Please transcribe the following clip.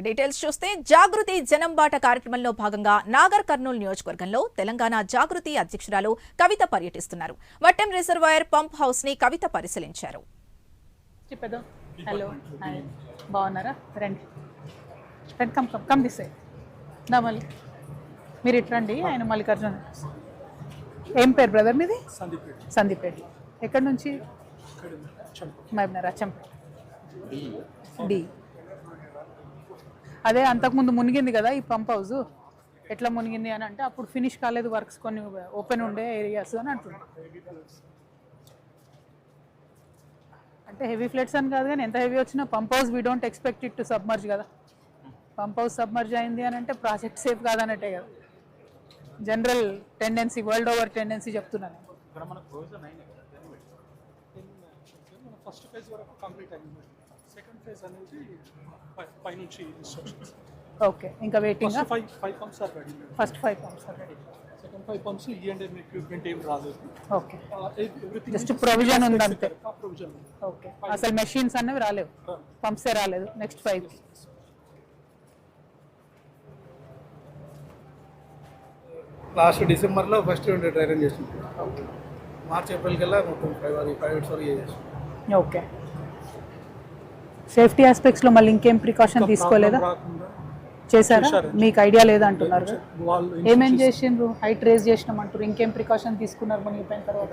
Details చూస్తే జాగృతి జనం బాట కార్యక్రమంలో భాగంగా నాగర్ కర్నూలు నియోజకవర్గంలో తెలంగాణ జాగృతి అధ్యక్షురాలు కవిత పర్యటిస్తున్నారు. వట్టెం రిజర్వాయర్ పంప్ హౌస్ని కవిత పరిశీలించారు. హలో హాయ్ బాగున్నారా? రండి. కమ్ కమ్ కమ్ దిస్ దా మళ్ళీ. మీరు ఇటు రండి. ఆయన మల్లికార్జున. ఏం పేరు బ్రదర్ మీది? సందీపేట. ఎక్కడి నుంచి? మహబూబ్నగర్ అచ్చంపేట డి. అదే అంతకుముందు మునిగింది కదా ఈ పంప్ హౌస్. ఎట్లా మునిగింది అని అంటే అప్పుడు ఫినిష్ కాలేదు వర్క్స్ కొన్ని ఓపెన్ ఉండే ఏరియాస్ అని అంటున్నాను అంటే హెవీ ఫ్లడ్స్ అని కాదు కానీ ఎంత హెవీ వచ్చినా pump house we don't expect it to submerge కదా. పంప్ హౌస్ సబ్మర్జ్ అయింది అని అంటే ప్రాజెక్ట్ సేఫ్ కాదన్నట్టే కదా. General tendency world over tendency చెప్తున్నాను ఫస్ట్ ఫేజ్ వరకు కంప్లీట్ అయింది. సెకండ్ ఫేజ్ అనేది పై- పైనుంచి ఇన్స్ట్రక్షన్స్ ఓకే ఇంకా waiting first five five pumps are ready first five pumps ready second five pumps ఈ అండ్ ఎక్విప్మెంట్ ఏం రాలేదు. ఓకే. ఎవ్రీథింగ్ Just provision ఉంది అంతే. Provision okay. అసలు మెషిన్స్ అన్నవి రాలేవు. పంప్సే రాలేదు. నెక్స్ట్ ఫైవ్ లాస్ట్ డిసెంబర్లో ఫస్ట్ రెండు ట్రైనింగ్ చేసినాం మార్చ్ ఏప్రిల్ కల్లా మొత్తం ఫైవ్ అది ఫైవ్ ఇయర్స్ వరకు చేసేసాం. ఓకే. సేఫ్టీ ఆస్పెక్ట్స్లో మళ్ళీ ఇంకేం ప్రికాషన్ తీసుకోలేదా? చేశారా. మీకు ఐడియా లేదా అంటున్నారు? ఏమేం చేసిండ్రు? హైట్ రేజ్ చేసినాం అంటారు ఇంకేం ప్రికాషన్ తీసుకున్నారు మునిగిపోయిన తర్వాత?